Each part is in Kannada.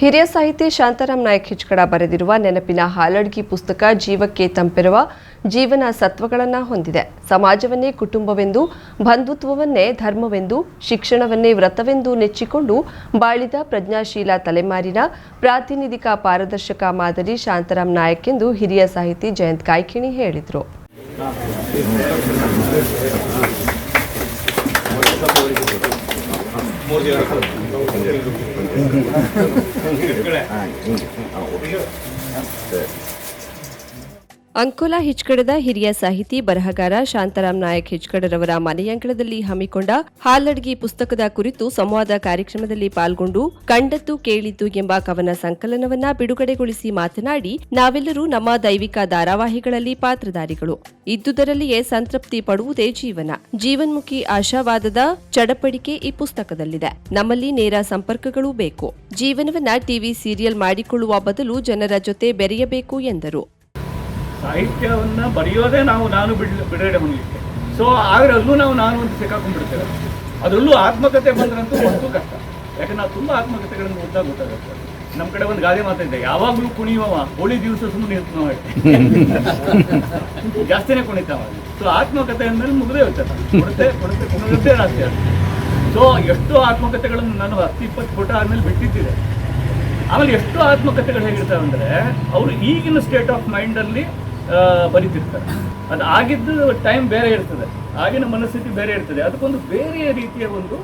ಹಿರಿಯ ಸಾಹಿತಿ ಶಾಂತಾರಾಮ್ ನಾಯಕ್ ಹಿಚ್ಕಡ ಬರೆದಿರುವ ನೆನಪಿನ ಹಾಲಡ್ಗಿ ಪುಸ್ತಕ ಜೀವಕ್ಕೆ ತಂಪಿರುವ ಜೀವನ ಸತ್ವಗಳನ್ನು ಹೊಂದಿದೆ. ಸಮಾಜವನ್ನೇ ಕುಟುಂಬವೆಂದು, ಬಂಧುತ್ವವನ್ನೇ ಧರ್ಮವೆಂದು, ಶಿಕ್ಷಣವನ್ನೇ ವ್ರತವೆಂದು ನೆಚ್ಚಿಕೊಂಡು ಬಾಳಿದ ಪ್ರಜ್ಞಾಶೀಲ ತಲೆಮಾರಿನ ಪ್ರಾತಿನಿಧಿಕ ಪಾರದರ್ಶಕ ಮಾದರಿ ಶಾಂತಾರಾಮ್ ನಾಯಕ್ ಎಂದು ಹಿರಿಯ ಸಾಹಿತಿ ಜಯಂತ್ ಕಾಯ್ಕಿಣಿ ಹೇಳಿದರು. 盛り。ಅಂಕೋಲಾ ಹಿಚ್ಕಡದ ಹಿರಿಯ ಸಾಹಿತಿ ಬರಹಗಾರ ಶಾಂತರಾಮ್ ನಾಯಕ್ ಹಿಚ್ಕಡರವರ ಮನೆಯಂಗಳದಲ್ಲಿ ಹಮ್ಮಿಕೊಂಡ ಹಾಲಡ್ಗಿ ಪುಸ್ತಕದ ಕುರಿತು ಸಂವಾದ ಕಾರ್ಯಕ್ರಮದಲ್ಲಿ ಪಾಲ್ಗೊಂಡು ಕಂಡದ್ದು ಕೇಳಿದ್ದು ಎಂಬ ಕವನ ಸಂಕಲನವನ್ನ ಬಿಡುಗಡೆಗೊಳಿಸಿ ಮಾತನಾಡಿ, ನಾವೆಲ್ಲರೂ ನಮ್ಮ ದೈವಿಕ ಧಾರಾವಾಹಿಗಳಲ್ಲಿ ಪಾತ್ರಧಾರಿಗಳು. ಇದ್ದುದರಲ್ಲಿಯೇ ಸಂತೃಪ್ತಿ ಪಡುವುದೇ ಜೀವನ. ಜೀವನ್ಮುಖಿ ಆಶಾವಾದದ ಚಡಪಡಿಕೆ ಈ ಪುಸ್ತಕದಲ್ಲಿದೆ. ನಮ್ಮಲ್ಲಿ ನೇರ ಸಂಪರ್ಕಗಳೂ ಬೇಕು. ಜೀವನವನ್ನ ಟಿವಿ ಸೀರಿಯಲ್ ಮಾಡಿಕೊಳ್ಳುವ ಬದಲು ಜನರ ಜೊತೆ ಬೆರೆಯಬೇಕು ಎಂದರು. ಸಾಹಿತ್ಯವನ್ನ ಬರೆಯೋದೇ ನಾವು ನಾನು ಬಿಡ್ ಬಿಡುಗಡೆ ಹೊಂದಲಿಕ್ಕೆ ಸೊ ಆದರೆ ಅಲ್ಲೂ ನಾವು ನಾನು ಅಂತ ಸಿಕ್ಕಾಕೊಂಡ್ಬಿಡ್ತೇವೆ. ಅದರಲ್ಲೂ ಆತ್ಮಕತೆ ಬಂದ್ರಂತೂ ಒಂದು ಕಷ್ಟ. ಯಾಕಂದ್ರೆ ನಾವು ತುಂಬ ಆತ್ಮಕತೆಗಳನ್ನು ಓದ್ತಾ ಗೊತ್ತಾಗುತ್ತೆ. ನಮ್ಮ ಕಡೆ ಒಂದು ಗಾದೆ ಮಾತಾಡಿದೆ ಯಾವಾಗಲೂ ಕುಣಿಯುವವ, ಹೋಳಿ ದಿವಸ ಸುಮ್ಮನೆ ಇರ್ತಾವ ಜಾಸ್ತಿನೇ ಕುಣಿತಾವ. ಸೊ ಆತ್ಮಕತೆ ಅಂದ್ಮೇಲೆ ಮುಗಿದೇ ಹೋಗ್ತದೆ ಕೊಡುತ್ತೆ ಕೊಡುತ್ತೆ ಕುಣಿಯುತ್ತೆ ಅದು ಸೊ ಎಷ್ಟೋ ಆತ್ಮಕತೆಗಳನ್ನು ನಾನು ಹತ್ತು, ಇಪ್ಪತ್ತು ಫೋಟೋ ಆದ್ಮೇಲೆ ಬಿಟ್ಟಿದ್ದಿದೆ. ಆಮೇಲೆ ಎಷ್ಟೋ ಆತ್ಮಕತೆಗಳು ಹೇಗಿರ್ತಾವೆ ಅಂದರೆ ಅವರು ಈಗಿನ ಸ್ಟೇಟ್ ಆಫ್ ಮೈಂಡಲ್ಲಿ ಬರೀತಿರ್ತಾರೆ. ಅದು ಆಗಿದ್ದು ಟೈಮ್ ಬೇರೆ ಇರ್ತದೆ. ಆಗಿನ ಮನಸ್ಥಿತಿ ಬೇರೆ ಇರ್ತದೆ. ಅದಕ್ಕೊಂದು ಬೇರೆ ರೀತಿಯ ಒಂದು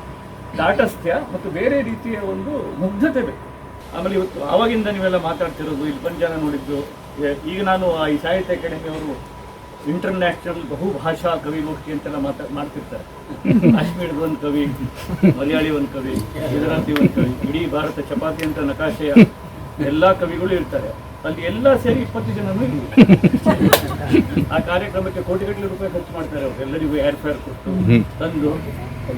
ತಾಟಸ್ಥ್ಯ ಮತ್ತು ಬೇರೆ ರೀತಿಯ ಒಂದು ಮುಗ್ಧತೆ ಬೇಕು. ಆಮೇಲೆ ಇವತ್ತು ಆವಾಗಿಂದ ನೀವೆಲ್ಲ ಮಾತಾಡ್ತಿರೋದು, ಇಲ್ಲಿ ಬಂದು ಜನ ನೋಡಿದ್ದು ಈಗ ನಾನು ಈ ಸಾಹಿತ್ಯ ಅಕಾಡೆಮಿ ಅವರು ಇಂಟರ್ನ್ಯಾಷನಲ್ ಬಹುಭಾಷಾ ಕವಿಗೋಷ್ಠಿ ಅಂತೆಲ್ಲ ಮಾತಾ, ಮಾಡ್ತಿರ್ತಾರೆ. ಕಾಶ್ಮೀರದ ಒಂದು ಕವಿ, ಮಲಯಾಳಿ ಒಂದು ಕವಿ, ಗುಜರಾತಿ ಒಂದು ಕವಿ, ಇಡೀ ಭಾರತ ಚಪಾತಿ ಅಂತ ನಕಾಶೆಯ ಎಲ್ಲಾ ಕವಿಗಳು ಇರ್ತಾರೆ. ಅಲ್ಲಿ ಎಲ್ಲ ಸೇರಿ ಇಪ್ಪತ್ತು ಜನನು ಇಲ್ಲಿ. ಆ ಕಾರ್ಯಕ್ರಮಕ್ಕೆ ಕೋಟಿಗಟ್ಟಲೆ ರೂಪಾಯಿ ಖರ್ಚು ಮಾಡ್ತಾರೆ ಅವರು. ಎಲ್ಲರಿಗೂ ಏರ್ ಫೇರ್ ಕೊಟ್ಟು ತಂದು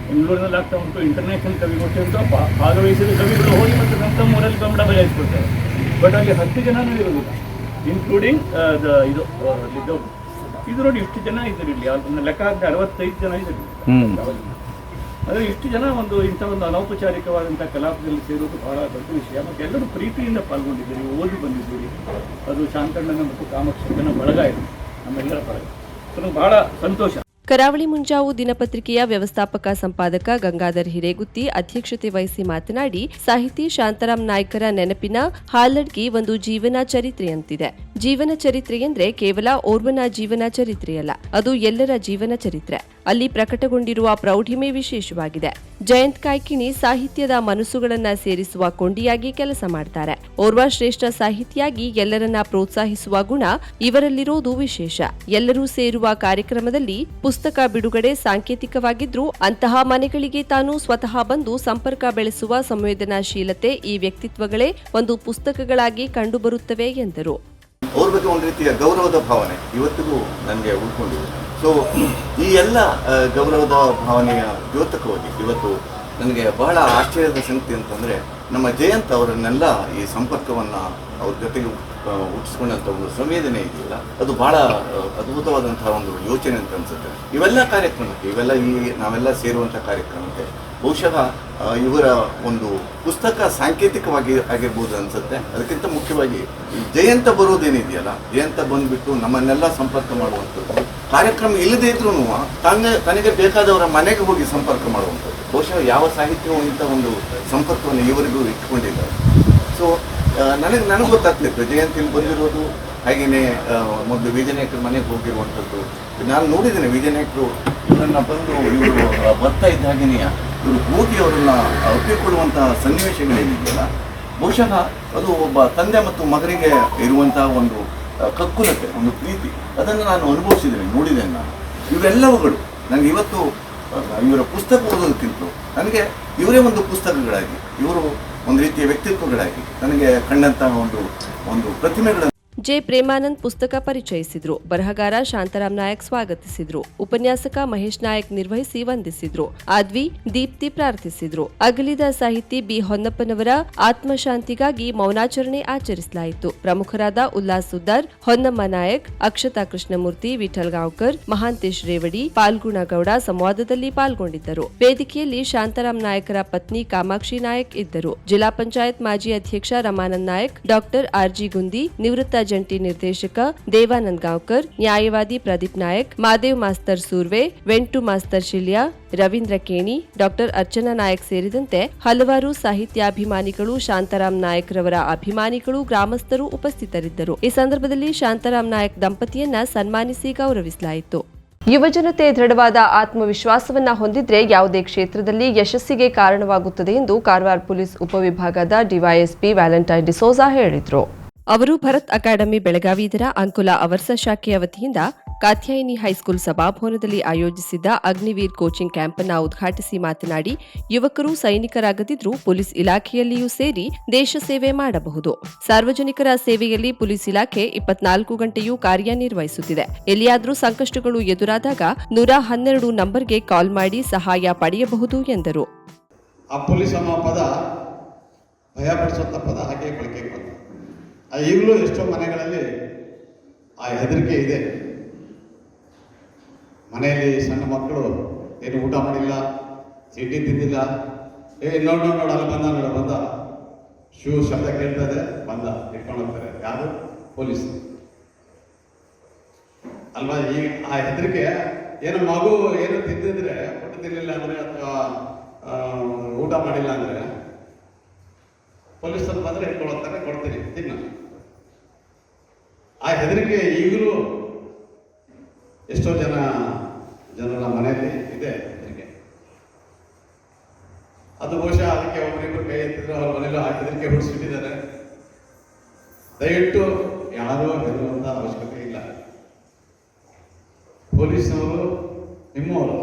ಬೆಂಗಳೂರಿನಲ್ಲಿ ಆಗ್ತಾ ಉಂಟು ಇಂಟರ್ನ್ಯಾಷನಲ್ ಕವಿಗೋಷ್ಠಿ ಅಂತ ಭಾಗವಹಿಸಿದ ಕವಿಗಳು ಹೋಗಿ ಮತ್ತು ನಮ್ಮ ತಮ್ಮ ಊರಲ್ಲಿ ಕನ್ನಡ ಬರೆಯಿಸ್ಕೊಡ್ತಾರೆ ಬಟ್ ಅಲ್ಲಿ ಹತ್ತು ಜನನೂ ಇರಬಹುದು ಇನ್ಕ್ಲೂಡಿಂಗ್ ಇದು ಅಲ್ಲಿದ್ದವ್ರು. ಇದು ನೋಡಿ ಇಷ್ಟು ಜನ ಇದ್ದರು ಇಲ್ಲಿ ಲೆಕ್ಕ ಹಾಕಿದ್ರೆ ಅರವತ್ತೈದು ಜನ ಇದ್ರು ಆದರೆ ಇಷ್ಟು ಜನ ಒಂದು ಇಂಥ ಒಂದು ಅನೌಪಚಾರಿಕವಾದಂಥ ಕಲಾಪದಲ್ಲಿ ಸೇರೋದು ಬಹಳ ದೊಡ್ಡ ವಿಷಯ. ಮತ್ತು ಎಲ್ಲರೂ ಪ್ರೀತಿಯಿಂದ ಪಾಲ್ಗೊಂಡಿದ್ದೀರಿ, ಓದಿ ಬಂದಿದ್ದೀರಿ. ಅದು ಶಾಂತಣ್ಣನ ಮತ್ತು ಕಾಮಾಕ್ಷನ ಬಳಗ ಇದೆ ನಮ್ಮೆಲ್ಲರ ಬಳಗ ಅದು ಬಹಳ ಸಂತೋಷ. ಕರಾವಳಿ ಮುಂಜಾವು ದಿನಪತ್ರಿಕೆಯ ವ್ಯವಸ್ಥಾಪಕ ಸಂಪಾದಕ ಗಂಗಾಧರ್ ಹಿರೇಗುತ್ತಿ ಅಧ್ಯಕ್ಷತೆ ವಹಿಸಿ ಮಾತನಾಡಿ, ಸಾಹಿತಿ ಶಾಂತರಾಮ್ ನಾಯ್ಕರ ನೆನಪಿನ ಹಾಲಡ್ಗಿ ಒಂದು ಜೀವನ ಚರಿತ್ರೆಯಂತಿದೆ. ಜೀವನ ಚರಿತ್ರೆ ಎಂದ್ರೆ ಕೇವಲ ಓರ್ವನ ಜೀವನ ಚರಿತ್ರೆಯಲ್ಲ, ಅದು ಎಲ್ಲರ ಜೀವನ ಚರಿತ್ರೆ. ಅಲ್ಲಿ ಪ್ರಕಟಗೊಂಡಿರುವ ಪ್ರೌಢಿಮೆ ವಿಶೇಷವಾಗಿದೆ. ಜಯಂತ್ ಕಾಯ್ಕಿಣಿ ಸಾಹಿತ್ಯದ ಮನಸ್ಸುಗಳನ್ನ ಸೇರಿಸುವ ಕೊಂಡಿಯಾಗಿ ಕೆಲಸ ಮಾಡ್ತಾರೆ. ಓರ್ವ ಶ್ರೇಷ್ಠ ಸಾಹಿತಿಯಾಗಿ ಎಲ್ಲರನ್ನ ಪ್ರೋತ್ಸಾಹಿಸುವ ಗುಣ ಇವರಲ್ಲಿರೋದು ವಿಶೇಷ. ಎಲ್ಲರೂ ಸೇರುವ ಕಾರ್ಯಕ್ರಮದಲ್ಲಿ ಪುಸ್ತಕ ಬಿಡುಗಡೆ ಸಾಂಕೇತಿಕವಾಗಿದ್ರೂ ಅಂತಹ ಮನೆಗಳಿಗೆ ತಾನು ಸ್ವತಃ ಬಂದು ಸಂಪರ್ಕ ಬೆಳೆಸುವ ಸಂವೇದನಾಶೀಲತೆ ಈ ವ್ಯಕ್ತಿತ್ವಗಳೇ ಒಂದು ಪುಸ್ತಕಗಳಾಗಿ ಕಂಡುಬರುತ್ತವೆ ಎಂದರು. ಗೌರವದ ಭಾವನೆ ಇವತ್ತಿಗೂ ನನಗೆ ಉಳ್ಕೊಂಡಿದೆ. ಸೊ ಈ ಎಲ್ಲ ಗೌರವದ ಭಾವನೆಯ ದ್ಯೋತಕವಾಗಿ ಇವತ್ತು ನನಗೆ ಬಹಳ ಆಶ್ಚರ್ಯದ ಸಂಗತಿ ಅಂತಂದರೆ ನಮ್ಮ ಜಯಂತ್ ಅವರನ್ನೆಲ್ಲ ಈ ಸಂಪರ್ಕವನ್ನು ಅವ್ರ ಜೊತೆಗೆ ಹುಟ್ಟಿಸ್ಕೊಂಡಂಥ ಒಂದು ಸಂವೇದನೆ ಇದೆಯಲ್ಲ, ಅದು ಬಹಳ ಅದ್ಭುತವಾದಂತಹ ಒಂದು ಯೋಚನೆ ಅಂತ ಅನ್ಸುತ್ತೆ. ಇವೆಲ್ಲ ಕಾರ್ಯಕ್ರಮಕ್ಕೆ, ಇವೆಲ್ಲ ಈ ನಾವೆಲ್ಲ ಸೇರುವಂಥ ಕಾರ್ಯಕ್ರಮಕ್ಕೆ ಬಹುಶಃ ಇವರ ಒಂದು ಪುಸ್ತಕ ಸಾಂಕೇತಿಕವಾಗಿ ಆಗಿರ್ಬೋದು ಅನ್ಸುತ್ತೆ. ಅದಕ್ಕಿಂತ ಮುಖ್ಯವಾಗಿ ಈ ಜಯಂತ ಬರೋದೇನಿದೆಯಲ್ಲ, ಜಯಂತ ಬಂದ್ಬಿಟ್ಟು ನಮ್ಮನ್ನೆಲ್ಲ ಸಂಪರ್ಕ ಮಾಡುವಂಥದ್ದು, ಕಾರ್ಯಕ್ರಮ ಇಲ್ಲದೇ ಇದ್ರೂ ತನ್ನ ತನಗೆ ಬೇಕಾದವರ ಮನೆಗೆ ಹೋಗಿ ಸಂಪರ್ಕ ಮಾಡುವಂಥದ್ದು. ಬಹುಶಃ ಯಾವ ಸಾಹಿತ್ಯವೂ ಇಂಥ ಒಂದು ಸಂಪರ್ಕವನ್ನು ಇವರಿಗೂ ಇಟ್ಕೊಂಡಿದ್ದಾರೆ ಸೊ ನನಗೆ ನನಗೆ ಗೊತ್ತಾಗ್ತಿತ್ತು. ಜಯಂತ್ ಇಲ್ಲಿ ಬಂದಿರೋದು ಹಾಗೆಯೇ ಮೊದಲು ವಿಜಯನಾಯಕರ ಮನೆಗೆ ಹೋಗಿರುವಂಥದ್ದು. ನಾನು ನೋಡಿದ್ದೇನೆ ವಿಜಯನಾಯಕರು ಇವರನ್ನು ಬಂದು ಇವರು ಬರ್ತಾ ಇದ್ದ ಹಾಗೆಯೇ ಇವರು ಹೋಗಿ ಅವರನ್ನು ಒಪ್ಪಿಕೊಳ್ಳುವಂತಹ ಸನ್ನಿವೇಶಗಳೇನಿದೆಯಲ್ಲ ಬಹುಶಃ ಅದು ಒಬ್ಬ ತಂದೆ ಮತ್ತು ಮಗನಿಗೆ ಇರುವಂತಹ ಒಂದು ಕಕ್ಕುಲತೆ ಒಂದು ಪ್ರೀತಿ. ಅದನ್ನು ನಾನು ಅನುಭವಿಸಿದ್ದೇನೆ, ನೋಡಿದ್ದೇನೆ ನಾನು. ಇವೆಲ್ಲವುಗಳು ನನಗೆ ಇವತ್ತು ಇವರ ಪುಸ್ತಕ ಓದೋದಕ್ಕಿಂತ ನನಗೆ ಇವರೇ ಒಂದು ಪುಸ್ತಕಗಳಾಗಿ, ಇವರು ಒಂದು ರೀತಿಯ ವ್ಯಕ್ತಿತ್ವಗಳಾಗಿ ನನಗೆ ಕಂಡಂತಹ ಒಂದು ಒಂದು ಪ್ರತಿಮೆಗಳ ಜೆ ಪ್ರೇಮಾನಂದ್ ಪುಸ್ತಕ ಪರಿಚಯಿಸಿದ್ರು. ಬರಹಗಾರ ಶಾಂತರಾಮ್ ನಾಯಕ್ ಸ್ವಾಗತಿಸಿದ್ರು. ಉಪನ್ಯಾಸಕ ಮಹೇಶ್ ನಾಯಕ್ ನಿರ್ವಹಿಸಿ ವಂದಿಸಿದ್ರು. ಆದ್ವಿ ದೀಪ್ತಿ ಪ್ರಾರ್ಥಿಸಿದ್ರು. ಅಗಲಿದ ಸಾಹಿತಿ ಬಿ ಹೊನ್ನಪ್ಪನವರ ಆತ್ಮಶಾಂತಿಗಾಗಿ ಮೌನಾಚರಣೆ ಆಚರಿಸಲಾಯಿತು. ಪ್ರಮುಖರಾದ ಉಲ್ಲಾಸ್ ಸುದ್ದಾರ್ ಹೊನ್ನಮ್ಮ ನಾಯಕ್, ಅಕ್ಷತಾ ಕೃಷ್ಣಮೂರ್ತಿ, ವಿಠಲ್ ಗಾಂವ್ಕರ್, ಮಹಾಂತೇಶ್ ರೇವಡಿ ಪಾಲ್ಗುಣಗೌಡ ಸಂವಾದದಲ್ಲಿ ಪಾಲ್ಗೊಂಡಿದ್ದರು. ವೇದಿಕೆಯಲ್ಲಿ ಶಾಂತರಾಮ್ ನಾಯಕರ ಪತ್ನಿ ಕಾಮಾಕ್ಷಿ ನಾಯಕ್ ಇದ್ದರು. ಜಿಲ್ಲಾ ಪಂಚಾಯತ್ ಮಾಜಿ ಅಧ್ಯಕ್ಷ ರಮಾನಂದ್ ನಾಯಕ್, ಡಾಕ್ಟರ್ ಆರ್ಜಿ ಗುಂದಿ, ನಿವೃತ್ತ ಜಂಟಿ ನಿರ್ದೇಶಕ ದೇವಾನಂದ್ ಗಾಂವ್ಕರ್, ನ್ಯಾಯವಾದಿ Pradeep Naik, Madev master Surve, Ventu master Shilya, Ravindra Keni, doctor Archana Naik ಸೇರಿದಂತೆ ಹಲವಾರು ಸಾಹಿತ್ಯಾಭಿಮಾನಿಗಳು ಶಾಂತಾರಾಮ್ ನಾಯಕ್ ರವರ ಅಭಿಮಾನಿಗಳು, ಗ್ರಾಮಸ್ಥರು ಉಪಸ್ಥಿತರಿದ್ದರು. ಈ ಸಂದರ್ಭದಲ್ಲಿ ಶಾಂತಾರಾಮ್ ನಾಯಕ್ ದಂಪತಿಯನ್ನ ಸನ್ಮಾನಿಸಿ ಗೌರವಿಸಲಾಯಿತು. ಯುವಜನತೆ ದೃಢವಾದ ಆತ್ಮವಿಶ್ವಾಸವನ್ನ ಹೊಂದಿದ್ರೆ ಯಾವುದೇ ಕ್ಷೇತ್ರದಲ್ಲಿ ಯಶಸ್ಸಿಗೆ ಕಾರಣವಾಗುತ್ತದೆ ಎಂದು ಕಾರವಾರ ಪೊಲೀಸ್ ಉಪವಿಭಾಗದ ಡಿವೈಎಸ್ಪಿ ವ್ಯಾಲೆಂಟೈನ್ ಡಿಸೋಜಾ ಹೇಳಿದರು. ಅವರು ಭರತ್ ಅಕಾಡೆಮಿ ಬೆಳಗಾವಿ ಇದರ ಅಂಕುಲ ಅವರ್ಸ ಶಾಖೆಯ ವತಿಯಿಂದ ಕಾತ್ಯಾಯಿನಿ ಹೈಸ್ಕೂಲ್ ಸಭಾಭವನದಲ್ಲಿ ಆಯೋಜಿಸಿದ್ದ ಅಗ್ನಿವೀರ್ ಕೋಚಿಂಗ್ ಕ್ಯಾಂಪ್ ಅನ್ನು ಉದ್ಘಾಟಿಸಿ ಮಾತನಾಡಿ, ಯುವಕರು ಸೈನಿಕರಾಗದಿದ್ರೂ ಪೊಲೀಸ್ ಇಲಾಖೆಯಲ್ಲಿಯೂ ಸೇರಿ ದೇಶ ಸೇವೆ ಮಾಡಬಹುದು. ಸಾರ್ವಜನಿಕರ ಸೇವೆಯಲ್ಲಿ ಪೊಲೀಸ್ ಇಲಾಖೆ ಇಪ್ಪತ್ನಾಲ್ಕು ಗಂಟೆಯೂ ಕಾರ್ಯನಿರ್ವಹಿಸುತ್ತಿದೆ. ಎಲ್ಲಿಯಾದರೂ ಸಂಕಷ್ಟಗಳು ಎದುರಾದಾಗ ನೂರ ಹನ್ನೆರಡು ನಂಬರ್ಗೆ ಕಾಲ್ ಮಾಡಿ ಸಹಾಯ ಪಡೆಯಬಹುದು ಎಂದರು. ಪದ ಹಾಗೆ ಅದು ಈಗಲೂ ಎಷ್ಟೋ ಮನೆಗಳಲ್ಲಿ ಆ ಹೆದರಿಕೆ ಇದೆ. ಮನೆಯಲ್ಲಿ ಸಣ್ಣ ಮಕ್ಕಳು, ಏನು ಊಟ ಮಾಡಿಲ್ಲ ತಿಂಡಿ ತಿಂದಿಲ್ಲ, ಏ, ನೋಡು, ನೋಡ್, ನೋಡು, ಅಲ್ಲಿ ಬಂದ, ನೋಡ, ಬಂದ. ಶೂ ಶಬ್ದ ಕೇಳ್ತದೆ ಬಂದ, ಇಟ್ಕೊಂಡು ಹೋಗ್ತಾರೆ. ಯಾರು? ಪೊಲೀಸ್. ಅಲ್ವಾ, ಈ ಆ ಹೆದರಿಕೆ, ಏನು ಮಗು ಏನು ತಿಂದಿದ್ರೆ ಊಟ ತಿನ್ನಲಿಲ್ಲ ಅಂದ್ರೆ ಅಥವಾ ಊಟ ಮಾಡಿಲ್ಲ ಅಂದ್ರೆ, ಪೊಲೀಸರು ಬಂದ್ರೆ ಇಟ್ಕೊಳ್ತಾರೆ ಕೊಡ್ತೀನಿ, ತಿನ್ನ. ಆ ಹೆದರಿಕೆ ಈಗಲೂ ಎಷ್ಟೋ ಜನ ಜನರ ಮನೆಯಲ್ಲಿ ಇದೆ ಹೆದರಿಕೆ. ಅದು ಬಹುಶಃ ಅದಕ್ಕೆ ಒಬ್ಬರಿಬ್ಬರು ಕೈ ಎತ್ತಿದ್ರೆ, ಅವ್ರ ಮನೆಯಲ್ಲೂ ಆ ಹೆದರಿಕೆ ಹುಡಿಸ್ಬಿಟ್ಟಿದ್ದಾರೆ ದಯವಿಟ್ಟು ಯಾರೂ ಹೆದರುವಂತ ಅವಶ್ಯಕತೆ ಇಲ್ಲ. ಪೊಲೀಸ್ನವರು ನಿಮ್ಮವರು.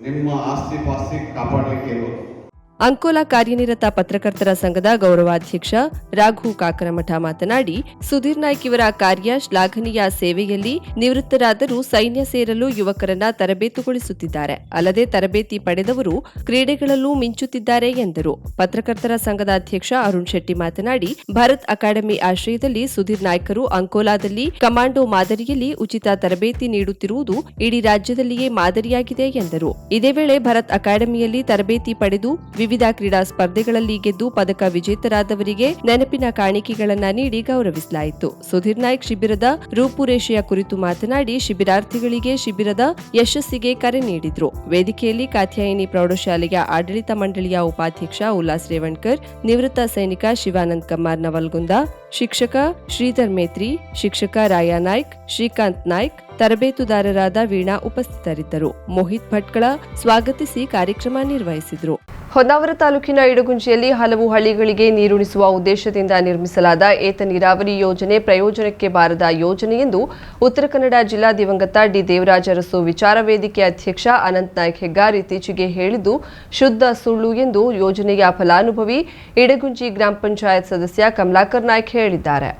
ನಿಮ್ಮ ಆಸ್ತಿ ಪಾಸ್ತಿ ಕಾಪಾಡಲಿಕ್ಕೆ ಇರೋದು ಅಂಕೋಲಾ ಕಾರ್ಯನಿರತ ಪತ್ರಕರ್ತರ ಸಂಘದ ಗೌರವಾಧ್ಯಕ್ಷ ರಾಘು ಕಾಕರಮಠ ಮಾತನಾಡಿ, ಸುಧೀರ್ ನಾಯ್ಕ ಇವರ ಕಾರ್ಯ ಶ್ಲಾಘನೀಯ ಸೇವೆಯಲ್ಲಿ ನಿವೃತ್ತರಾದರೂ ಸೈನ್ಯ ಸೇರಲು ಯುವಕರನ್ನ ತರಬೇತುಗೊಳಿಸುತ್ತಿದ್ದಾರೆ. ಅಲ್ಲದೆ ತರಬೇತಿ ಪಡೆದವರು ಕ್ರೀಡೆಗಳಲ್ಲೂ ಮಿಂಚುತ್ತಿದ್ದಾರೆ ಎಂದರು. ಪತ್ರಕರ್ತರ ಸಂಘದ ಅಧ್ಯಕ್ಷ ಅರುಣ್ ಶೆಟ್ಟಿ ಮಾತನಾಡಿ, ಭಾರತ್ ಅಕಾಡೆಮಿ ಆಶ್ರಯದಲ್ಲಿ ಸುಧೀರ್ ನಾಯ್ಕರು ಅಂಕೋಲಾದಲ್ಲಿ ಕಮಾಂಡೋ ಮಾದರಿಯಲ್ಲಿ ಉಚಿತ ತರಬೇತಿ ನೀಡುತ್ತಿರುವುದು ಇಡೀ ರಾಜ್ಯದಲ್ಲಿಯೇ ಮಾದರಿಯಾಗಿದೆ ಎಂದರು. ಇದೇ ವೇಳೆ ಭರತ್ ಅಕಾಡೆಮಿಯಲ್ಲಿ ತರಬೇತಿ ಪಡೆದು ವಿವಿಧ ಕ್ರೀಡಾ ಸ್ಪರ್ಧೆಗಳಲ್ಲಿ ಗೆದ್ದು ಪದಕ ವಿಜೇತರಾದವರಿಗೆ ನೆನಪಿನ ಕಾಣಿಕೆಗಳನ್ನ ನೀಡಿ ಗೌರವಿಸಲಾಯಿತು. ಸುಧೀರ್ ನಾಯ್ಕ್ ಶಿಬಿರದ ರೂಪುರೇಷೆಯ ಕುರಿತು ಮಾತನಾಡಿ ಶಿಬಿರಾರ್ಥಿಗಳಿಗೆ ಶಿಬಿರದ ಯಶಸ್ಸಿಗೆ ಕರೆ ನೀಡಿದ್ರು. ವೇದಿಕೆಯಲ್ಲಿ ಕಾತ್ಯಾಯಿನಿ ಪ್ರೌಢಶಾಲೆಯ ಆಡಳಿತ ಮಂಡಳಿಯ ಉಪಾಧ್ಯಕ್ಷ ಉಲ್ಲಾಸ್ ರೇವಣ್ಕರ್, ನಿವೃತ್ತ ಸೈನಿಕ ಶಿವಾನಂದ್ ಕಮ್ಮಾರ್ ನವಲ್ಗುಂದ ಶಿಕ್ಷಕ ಶ್ರೀಧರ್ ಮೇತ್ರಿ, ಶಿಕ್ಷಕ ರಾಯಾ ನಾಯ್ಕ್, ಶ್ರೀಕಾಂತ್ ನಾಯ್ಕ್, ತರಬೇತುದಾರರಾದ ವೀಣಾ ಉಪಸ್ಥಿತರಿದ್ದರು. ಮೋಹಿತ್ ಭಟ್ಕಳ ಸ್ವಾಗತಿಸಿ ಕಾರ್ಯಕ್ರಮ ನಿರ್ವಹಿಸಿದರು. ಹೊನ್ನಾವರ ತಾಲೂಕಿನ ಇಡಗುಂಜಿಯಲ್ಲಿ ಹಲವು ಹಳ್ಳಿಗಳಿಗೆ ನೀರುಣಿಸುವ ಉದ್ದೇಶದಿಂದ ನಿರ್ಮಿಸಲಾದ ಏತ ನೀರಾವರಿ ಯೋಜನೆ ಪ್ರಯೋಜನಕ್ಕೆ ಬಾರದ ಯೋಜನೆ ಎಂದು ಉತ್ತರ ಕನ್ನಡ ಜಿಲ್ಲಾ ದಿವಂಗತ ಡಿ ದೇವರಾಜ ಅರಸು ವಿಚಾರ ವೇದಿಕೆ ಅಧ್ಯಕ್ಷ ಅನಂತ್ ನಾಯ್ಕ್ ಹೆಗ್ಗಾರ್ ಇತ್ತೀಚೆಗೆ ಹೇಳಿದ್ದು, ಶುದ್ಧ ಸುಳ್ಳು ಎಂದು ಯೋಜನೆಯ ಫಲಾನುಭವಿ ಇಡಗುಂಜಿ ಗ್ರಾಮ ಪಂಚಾಯತ್ ಸದಸ್ಯ ಕಮಲಾಕರ್ ನಾಯ್ಕ್ ಹೇಳಿದ್ದಾರೆ.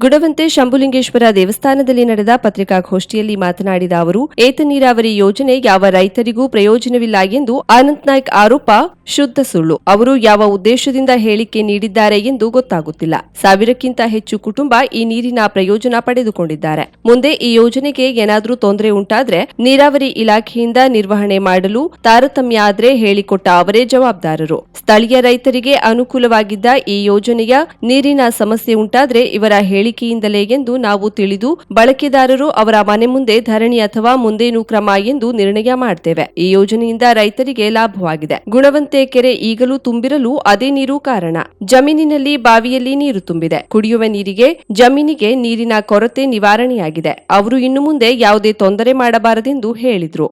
ಗುಡವಂತೆ ಶಂಭುಲಿಂಗೇಶ್ವರ ದೇವಸ್ಥಾನದಲ್ಲಿ ನಡೆದ ಪತ್ರಿಕಾಗೋಷ್ಠಿಯಲ್ಲಿ ಮಾತನಾಡಿದ ಅವರು, ಏತ ನೀರಾವರಿ ಯೋಜನೆ ಯಾವ ರೈತರಿಗೂ ಪ್ರಯೋಜನವಿಲ್ಲ ಎಂದು ಅನಂತ್ ನಾಯ್ಕ್ ಆರೋಪ, ಶುದ್ಧ ಸುಳ್ಳು. ಅವರು ಯಾವ ಉದ್ದೇಶದಿಂದ ಹೇಳಿಕೆ ನೀಡಿದ್ದಾರೆ ಎಂದು ಗೊತ್ತಾಗುತ್ತಿಲ್ಲ. ಸಾವಿರಕ್ಕಿಂತ ಹೆಚ್ಚು ಕುಟುಂಬ ಈ ನೀರಿನ ಪ್ರಯೋಜನ ಪಡೆದುಕೊಂಡಿದ್ದಾರೆ. ಮುಂದೆ ಈ ಯೋಜನೆಗೆ ಏನಾದರೂ ತೊಂದರೆ ಉಂಟಾದ್ರೆ ನೀರಾವರಿ ಇಲಾಖೆಯಿಂದ ನಿರ್ವಹಣೆ ಮಾಡಲು ತಾರತಮ್ಯ ಆದ್ರೆ ಹೇಳಿಕೊಟ್ಟ ಅವರೇ ಜವಾಬ್ದಾರರು. ಸ್ಥಳೀಯ ರೈತರಿಗೆ ಅನುಕೂಲವಾಗಿದ್ದ ಈ ಯೋಜನೆಯ ನೀರಿನ ಸಮಸ್ಯೆ ಉಂಟಾದ್ರೆ ಇವರ ಹೇಳಿಕೆಯಿಂದಲೇ ಎಂದು ನಾವು ತಿಳಿದು ಬಳಕೆದಾರರು ಅವರ ಮನೆ ಮುಂದೆ ಧರಣಿ ಅಥವಾ ಮುಂದೇನು ಕ್ರಮ ಎಂದು ನಿರ್ಣಯ ಮಾಡ್ತೇವೆ. ಈ ಯೋಜನೆಯಿಂದ ರೈತರಿಗೆ ಲಾಭವಾಗಿದೆ. ಗುಣವಂತೆ ಕೆರೆ ಈಗಲೂ ತುಂಬಿರಲು ಅದೇ ನೀರು ಕಾರಣ. ಜಮೀನಿನಲ್ಲಿ ಬಾವಿಯಲ್ಲಿ ನೀರು ತುಂಬಿದೆ. ಕುಡಿಯುವ ನೀರಿಗೆ, ಜಮೀನಿಗೆ ನೀರಿನ ಕೊರತೆ ನಿವಾರಣೆಯಾಗಿದೆ. ಅವರು ಇನ್ನು ಮುಂದೆ ಯಾವುದೇ ತೊಂದರೆ ಮಾಡಬಾರದೆಂದು ಹೇಳಿದರು.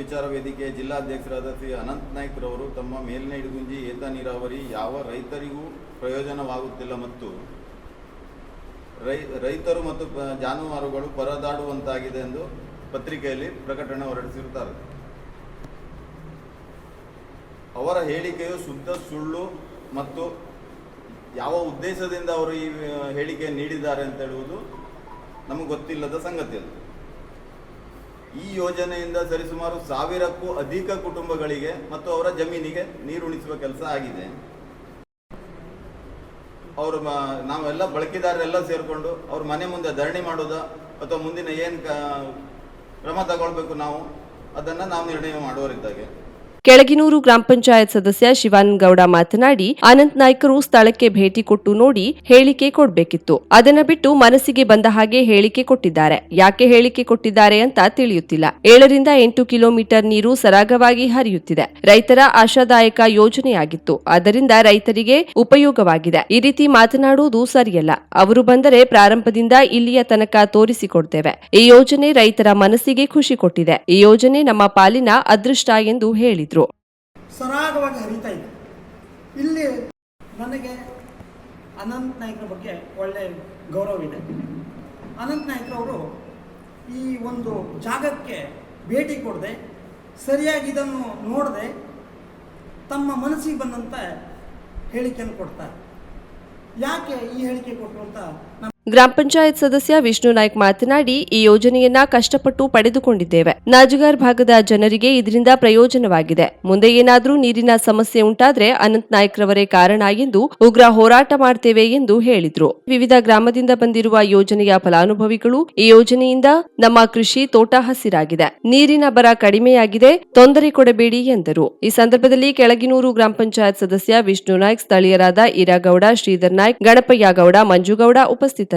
ವಿಚಾರ ವೇದಿಕೆ ಜಿಲ್ಲಾಧ್ಯಕ್ಷರಾದ ಶ್ರೀ ಅನಂತ್ ನಾಯ್ಕ್ ರವರು ತಮ್ಮ ಮೇಲಿನ ಇಡಗುಂಜಿ ಏತ ನೀರಾವರಿ ಯಾವ ರೈತರಿಗೂ ಪ್ರಯೋಜನವಾಗುತ್ತಿಲ್ಲ ಮತ್ತು ರೈ, ರೈತರು ಮತ್ತು ಜಾನುವಾರುಗಳು ಪರದಾಡುವಂತಾಗಿದೆ ಎಂದು ಪತ್ರಿಕೆಯಲ್ಲಿ ಪ್ರಕಟಣೆ ಹೊರಡಿಸಿರುತ್ತಾರೆ. ಅವರ ಹೇಳಿಕೆಯು ಶುದ್ಧ, ಸುಳ್ಳು ಮತ್ತು ಯಾವ ಉದ್ದೇಶದಿಂದ ಅವರು ಈ ಹೇಳಿಕೆ ನೀಡಿದ್ದಾರೆ ಅಂತ ಹೇಳುವುದು ನಮಗೆ ಗೊತ್ತಿಲ್ಲದ ಸಂಗತಿ ಅದು. ಈ ಯೋಜನೆಯಿಂದ ಸರಿಸುಮಾರು ಸಾವಿರಕ್ಕೂ ಅಧಿಕ ಕುಟುಂಬಗಳಿಗೆ ಮತ್ತು ಅವರ ಜಮೀನಿಗೆ ನೀರುಣಿಸುವ ಕೆಲಸ ಆಗಿದೆ. ಅವರು ನಾವೆಲ್ಲ ಬಳಕೆದಾರರೆಲ್ಲ ಸೇರಿಕೊಂಡು ಅವ್ರ ಮನೆ ಮುಂದೆ ಧರಣಿ ಮಾಡೋದಾ ಅಥವಾ ಮುಂದಿನ ಏನು ಕ್ರಮ ತಗೊಳ್ಬೇಕು ನಾವು, ಅದನ್ನು ನಾವು ನಿರ್ಣಯ ಮಾಡುವರಿದ್ದಾಗೆ ಕೆಳಗಿನೂರು ಗ್ರಾಮ ಪಂಚಾಯತ್ ಸದಸ್ಯ ಶಿವಾನಂದ ಗೌಡ ಮಾತನಾಡಿ, ಅನಂತ್ ನಾಯ್ಕರು ಸ್ಥಳಕ್ಕೆ ಭೇಟಿ ಕೊಟ್ಟು ನೋಡಿ ಹೇಳಿಕೆ ಕೊಡ್ಬೇಕಿತ್ತು. ಅದನ್ನ ಬಿಟ್ಟು ಮನಸ್ಸಿಗೆ ಬಂದ ಹಾಗೆ ಹೇಳಿಕೆ ಕೊಟ್ಟಿದ್ದಾರೆ. ಯಾಕೆ ಹೇಳಿಕೆ ಕೊಟ್ಟಿದ್ದಾರೆ ಅಂತ ತಿಳಿಯುತ್ತಿಲ್ಲ. ಏಳರಿಂದ ಎಂಟು ಕಿಲೋಮೀಟರ್ ನೀರು ಸರಾಗವಾಗಿ ಹರಿಯುತ್ತಿದೆ. ರೈತರ ಆಶಾದಾಯಕ ಯೋಜನೆಯಾಗಿತ್ತು. ಅದರಿಂದ ರೈತರಿಗೆ ಉಪಯೋಗವಾಗಿದೆ. ಈ ರೀತಿ ಮಾತನಾಡುವುದು ಸರಿಯಲ್ಲ. ಅವರು ಬಂದರೆ ಪ್ರಾರಂಭದಿಂದ ಇಲ್ಲಿಯ ತನಕ ತೋರಿಸಿಕೊಡ್ತೇವೆ. ಈ ಯೋಜನೆ ರೈತರ ಮನಸ್ಸಿಗೆ ಖುಷಿ ಕೊಟ್ಟಿದೆ. ಈ ಯೋಜನೆ ನಮ್ಮ ಪಾಲಿನ ಅದೃಷ್ಟ ಎಂದು ಹೇಳಿದ್ರು. ಸರಾಗವಾಗಿ ಹರಿತಾ ಇದೆ. ಇಲ್ಲಿ ನನಗೆ ಅನಂತ್ ನಾಯ್ಕರ ಬಗ್ಗೆ ಒಳ್ಳೆ ಗೌರವ ಇದೆ ಅನಂತ್ ನಾಯ್ಕರವರು ಈ ಒಂದು ಜಾಗಕ್ಕೆ ಭೇಟಿ ಕೊಡದೆ, ಸರಿಯಾಗಿ ಇದನ್ನು ನೋಡದೆ ತಮ್ಮ ಮನಸ್ಸಿಗೆ ಬಂದಂಥ ಹೇಳಿಕೆಯನ್ನು ಕೊಡ್ತಾರೆ. ಯಾಕೆ ಈ ಹೇಳಿಕೆ ಕೊಟ್ಟರು ಅಂತ ನಮ್ಮ ಗ್ರಾಮ ಪಂಚಾಯತ್ ಸದಸ್ಯ ವಿಷ್ಣು ನಾಯ್ಕ ಮಾತನಾಡಿ, ಈ ಯೋಜನೆಯನ್ನ ಕಷ್ಟಪಟ್ಟು ಪಡೆದುಕೊಂಡಿದ್ದೇವೆ. ನಾಜುಗಾರ್ ಭಾಗದ ಜನರಿಗೆ ಇದರಿಂದ ಪ್ರಯೋಜನವಾಗಿದೆ. ಮುಂದೆ ಏನಾದರೂ ನೀರಿನ ಸಮಸ್ಯೆ ಉಂಟಾದ್ರೆ ಅನಂತ್ ನಾಯ್ಕ್ರವರೇ ಕಾರಣ ಎಂದು ಉಗ್ರ ಹೋರಾಟ ಮಾಡ್ತೇವೆ ಎಂದು ಹೇಳಿದ್ರು. ವಿವಿಧ ಗ್ರಾಮದಿಂದ ಬಂದಿರುವ ಯೋಜನೆಯ ಫಲಾನುಭವಿಗಳು ಈ ಯೋಜನೆಯಿಂದ ನಮ್ಮ ಕೃಷಿ ತೋಟ ಹಸಿರಾಗಿದೆ. ನೀರಿನ ಬರ ಕಡಿಮೆಯಾಗಿದೆ, ತೊಂದರೆ ಕೊಡಬೇಡಿ ಎಂದರು. ಈ ಸಂದರ್ಭದಲ್ಲಿ ಕೆಳಗಿನೂರು ಗ್ರಾಮ ಪಂಚಾಯತ್ ಸದಸ್ಯ ವಿಷ್ಣು ನಾಯ್ಕ್, ಸ್ಥಳೀಯರಾದ ಈರಾಗೌಡ, ಶ್ರೀಧರ್ ನಾಯ್ಕ್, ಗಣಪಯ್ಯ ಗೌಡ, ಮಂಜುಗೌಡ ಉಪಸ್ಥಿತರಿದ್ದರು.